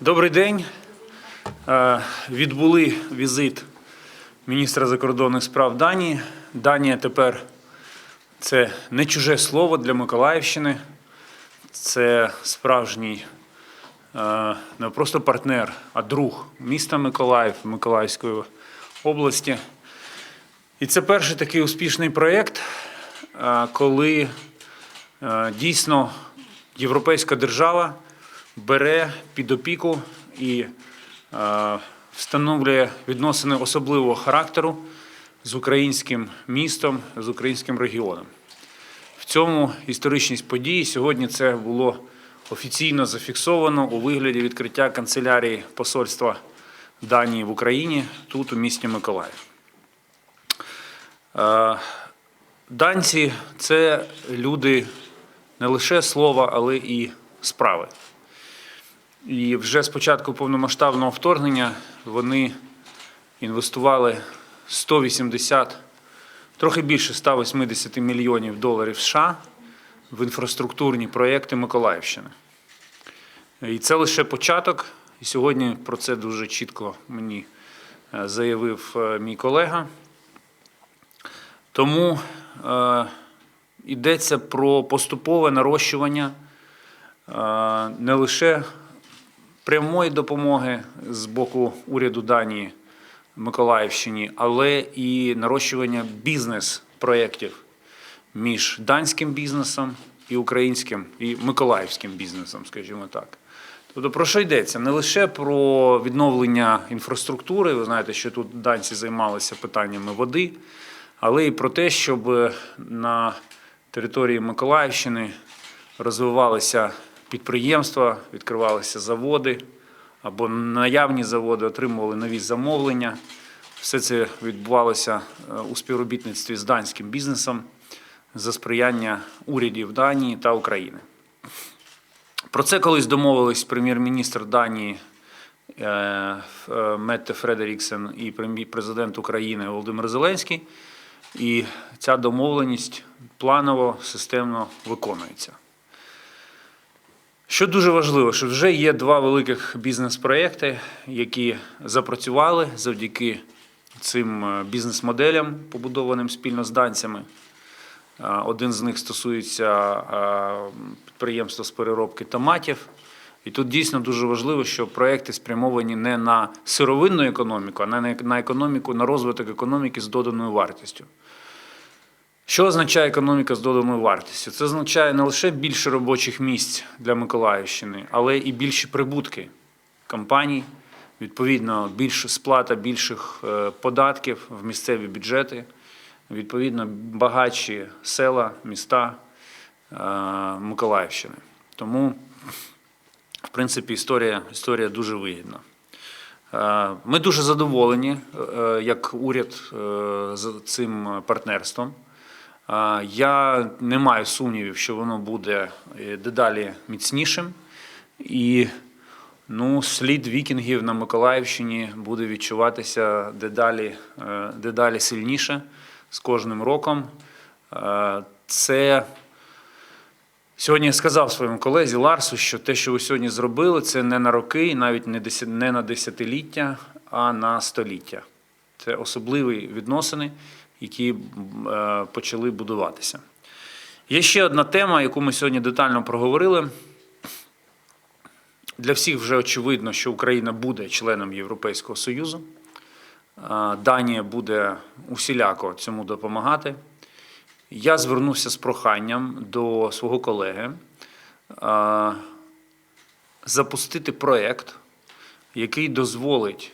Добрий день. Е, Відбули візит міністра закордонних справ Данії. Данія тепер це не чуже слово для Миколаївщини. Це справжній е, не просто партнер, а друг міста Миколаїв, Миколаївської області. І це перший такий успішний проєкт, е, коли дійсно європейська держава бере під опіку і е, встановлює відносини особливого характеру з українським містом, з українським регіоном. В цьому історичність події сьогодні це було офіційно зафіксовано у вигляді відкриття канцелярії посольства Данії в Україні тут, у місті Миколаїв. Е, Данці це люди не лише слова, але і справи. І вже з початку повномасштабного вторгнення вони інвестували 180, трохи більше 180 мільйонів доларів США в інфраструктурні проєкти Миколаївщини. І це лише початок. І сьогодні про це дуже чітко мені е, заявив е, мій колега. Тому е, йдеться про поступове нарощування е, не лише прямої допомоги з боку уряду Данії Миколаївщині, але і нарощування бізнес-проєктів між данським бізнесом і українським, і миколаївським бізнесом, скажімо так. Тобто про що йдеться? Не лише про відновлення інфраструктури, ви знаєте, що тут данці займалися питаннями води, але і про те, щоб на території Миколаївщини розвивалися підприємства, відкривалися заводи або наявні заводи отримували нові замовлення. Все це відбувалося е, у співробітництві з данським бізнесом за сприяння урядів Данії та України. Про це колись домовились прем'єр-міністр Данії е, е, Метте Фредеріксен і президент України Володимир Зеленський. І ця домовленість планово, системно виконується. Що дуже важливо, що вже є два великих бізнес-проекти, які запрацювали завдяки цим е, бізнес-моделям, побудованим спільно з данцями. Е, Один з них стосується е, підприємства з переробки томатів. І тут дійсно дуже важливо, що проекти спрямовані не на сировинну економіку, а на на економіку, на розвиток економіки з доданою вартістю. Що означає економіка з доданою вартістю? Це означає не лише більше робочих місць для Миколаївщини, але і більші прибутки компаній, відповідно, більше сплата більших е, податків в місцеві бюджети, відповідно, багатші села, міста е, Миколаївщини. Тому, в принципі, історія, історія дуже вигідна. Е, Ми дуже задоволені, як уряд, цим партнерством. Я не маю сумнівів, що воно буде е, дедалі міцнішим. І ну, слід вікінгів на Миколаївщині буде відчуватися дедалі, е, дедалі сильніше з кожним роком. Е, Це Сьогодні я сказав своєму колезі Ларсу, що те, що ви сьогодні зробили, це не на роки, навіть не на десятиліття, а на століття. Це особливі відносини, які е, почали будуватися. Є ще одна тема, яку ми сьогодні детально проговорили. Для всіх вже очевидно, що Україна буде членом Європейського Союзу. Е, Данія буде усіляко цьому допомагати. Я звернувся з проханням до свого колеги е, запустити проєкт, який дозволить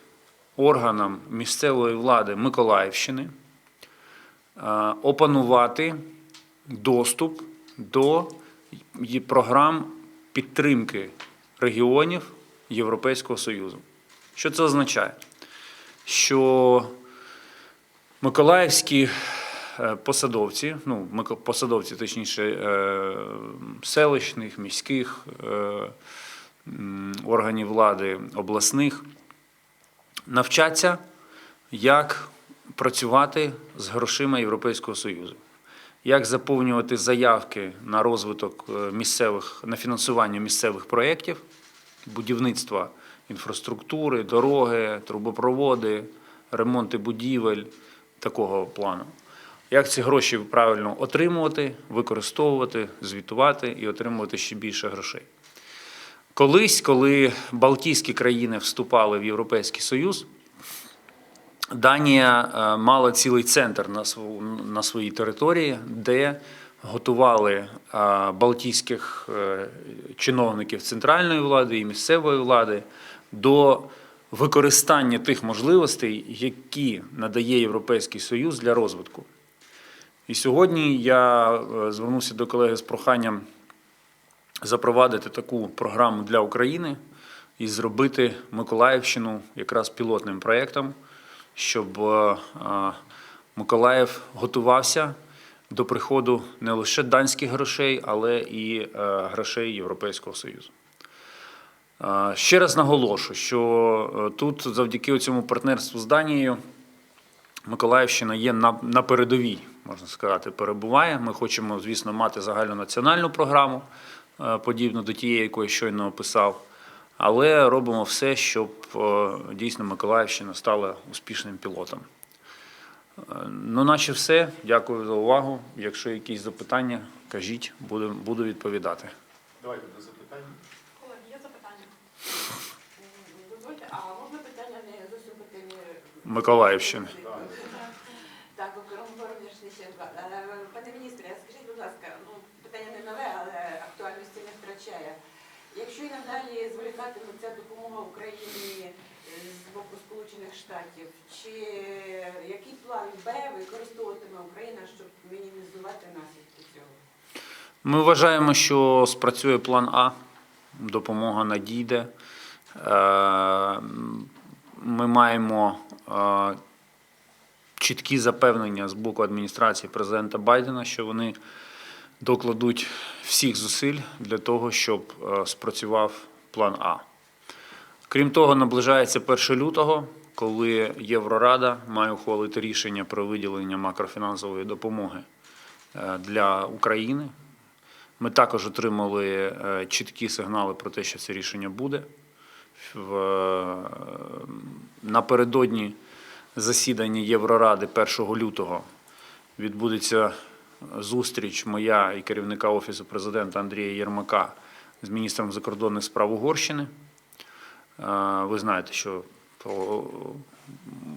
органам місцевої влади Миколаївщини е, опанувати доступ до програм підтримки регіонів Європейського Союзу. Що це означає? Що миколаївські е, посадовці, ну, посадовці, точніше, е, селищних, міських органів влади обласних, навчаться, як працювати з грошима Європейського Союзу. Як заповнювати заявки на розвиток е, місцевих, на фінансування місцевих проєктів, будівництва інфраструктури, дороги, трубопроводи, ремонти будівель такого плану. Як ці гроші правильно отримувати, використовувати, звітувати і отримувати ще більше грошей. Колись, коли Балтійські країни вступали в Європейський Союз, Данія е, мала цілий центр на, св- на своїй території, де готували е, балтійських е, чиновників центральної влади і місцевої влади до використання тих можливостей, які надає Європейський Союз для розвитку. І сьогодні я звернувся до колеги з проханням запровадити таку програму для України і зробити Миколаївщину якраз пілотним проєктом, щоб е, е, Миколаїв готувався до приходу не лише данських грошей, але і е, грошей Європейського Союзу. Ще раз наголошу, що тут завдяки цьому партнерству з Данією Миколаївщина є на, на передовій, можна сказати, перебуває. Ми хочемо, звісно, мати загальнонаціональну програму, е, подібну до тієї, яку я щойно описав. Але робимо все, щоб е, дійсно Миколаївщина стала успішним пілотом. Е, Ну, наче все. Дякую за увагу. Якщо якісь запитання, кажіть, буду, буду відповідати. Давайте до запитань. Колеги, є запитання? Дозвольте, а можна питання не зовсім по темі? Миколаївщини. Так, Пане міністре, скажіть, будь ласка, ну питання не нове, але актуальності не втрачає. Якщо і надалі зволікатиметься допомога Україні е, з боку Сполучених Штатів, чи який план Б використовуватиме Україна, щоб мінімізувати наслідки цього? Ми вважаємо, що спрацює план А, допомога надійде. Е, Ми маємо е, чіткі запевнення з боку адміністрації президента Байдена, що вони докладуть всіх зусиль для того, щоб е, спрацював план А. Крім того, наближається 1 лютого, коли Єврорада має ухвалити рішення про виділення макрофінансової допомоги е, для України. Ми також отримали е, чіткі сигнали про те, що це рішення буде. Напередодні засідання Євроради 1 лютого відбудеться зустріч моя і керівника Офісу президента Андрія Єрмака з міністром закордонних справ Угорщини. Е, Ви знаєте, що,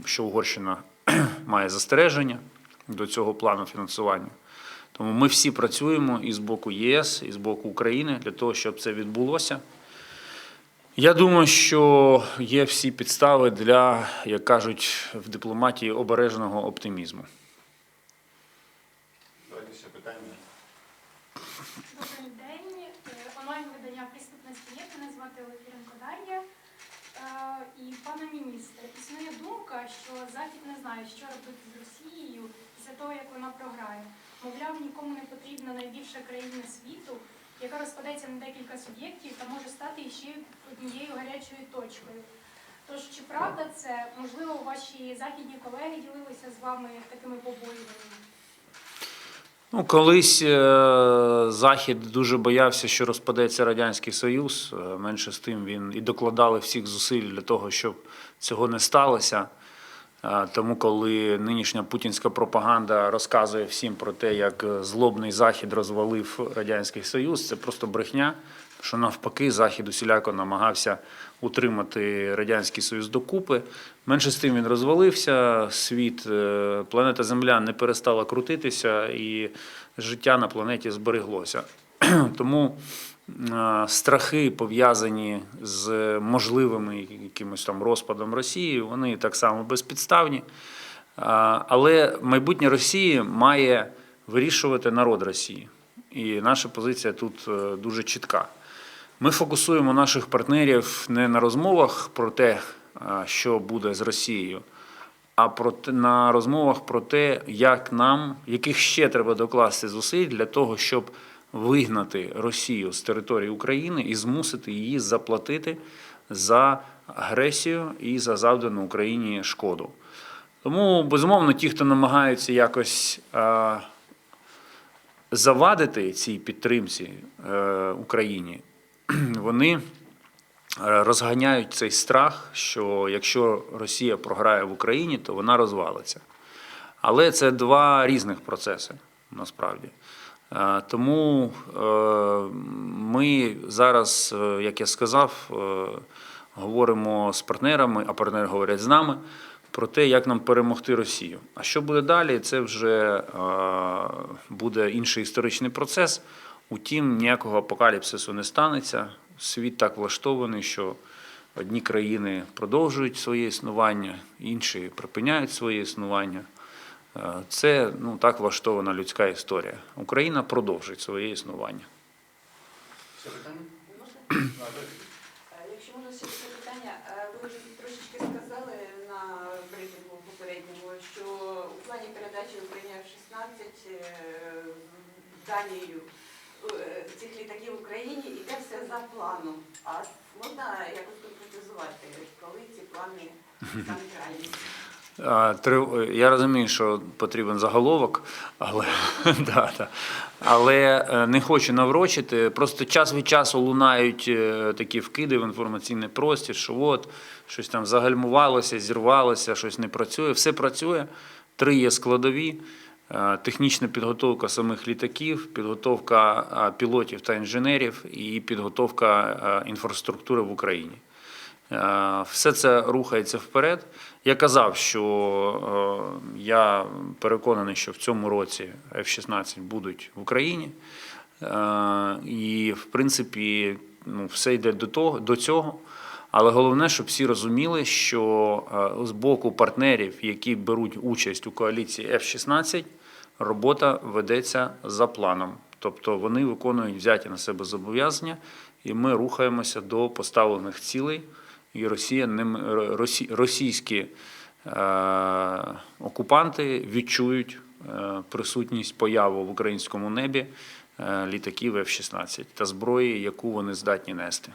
що Угорщина має застереження до цього плану фінансування. Тому ми всі працюємо і з боку ЄС, і з боку України для того, щоб це відбулося. Я думаю, що є всі підстави для, як кажуть в дипломатії, обережного оптимізму. Давайте ще питання. Добрий день. Е, Онлайн-видання «Преступності є». Мене звати Олефіренко Дар'я. Е, І пане міністре, існує думка, що Захід не знає, що робити з Росією після того, як вона програє. Мовляв, нікому не потрібна найбільша країна світу, яка розпадеться на декілька суб'єктів та може стати ще однією гарячою точкою. Тож, чи правда це? Можливо, ваші західні колеги ділилися з вами такими побоюваннями? Ну, колись е, Захід дуже боявся, що розпадеться Радянський Союз. Е, Менше з тим він і докладали всіх зусиль для того, щоб цього не сталося. Е, Тому, коли нинішня путінська пропаганда розказує всім про те, як злобний Захід розвалив Радянський Союз, це просто брехня. Що навпаки, Захід усіляко намагався утримати Радянський Союз докупи. Менше з тим він розвалився, світ, е, планета Земля не перестала крутитися, і життя на планеті збереглося. Тому е, страхи, пов'язані з можливими якимось там розпадом Росії, вони так само безпідставні. Але майбутнє Росії має вирішувати народ Росії. І наша позиція тут е, дуже чітка. Ми фокусуємо наших партнерів не на розмовах про те, що буде з Росією, а про на розмовах про те, як нам, яких ще треба докласти зусиль для того, щоб вигнати Росію з території України і змусити її заплатити за агресію і за завдану Україні шкоду. Тому, безумовно, ті, хто намагаються якось а, завадити цій підтримці е, Україні, вони розганяють цей страх, що якщо Росія програє в Україні, то вона розвалиться. Але це два різних процеси насправді. Е, Тому е, ми зараз, е, як я сказав, е, говоримо з партнерами, а партнери говорять з нами про те, як нам перемогти Росію. А що буде далі, це вже е, буде інший історичний процес. Утім, ніякого апокаліпсису не станеться. Світ так влаштований, що одні країни продовжують своє існування, інші припиняють своє існування. Е, Це ну, так влаштована людська історія. Україна продовжить своє існування. Е, Якщо можна ще таке питання, Е, ви вже трошечки сказали на брифінгу попередньому, що у плані передачі Україні F-16 е, Данією цих літаків в Україні йде все за планом. А можна якось конкретизувати, коли ці плани стануть реальністю? Я розумію, що потрібен заголовок, але, да, да. але е, не хочу наврочити. Просто час від часу лунають е, такі вкиди в інформаційний простір, що от щось там загальмувалося, зірвалося, щось не працює. Все працює. Три є складові. Е, Технічна підготовка самих літаків, підготовка е, пілотів та інженерів і підготовка е, інфраструктури в Україні. Все це рухається вперед. Я казав, що я переконаний, що в цьому році F-16 будуть в Україні. І, в принципі, ну, все йде до, того, до цього. Але головне, щоб всі розуміли, що е, з боку партнерів, які беруть участь у коаліції F-16, робота ведеться за планом. Тобто вони виконують взяті на себе зобов'язання, і ми рухаємося до поставлених цілей. І Росія ним росі, російські е, окупанти відчують е, присутність появу в українському небі літаків F-16 та зброї, яку вони здатні нести.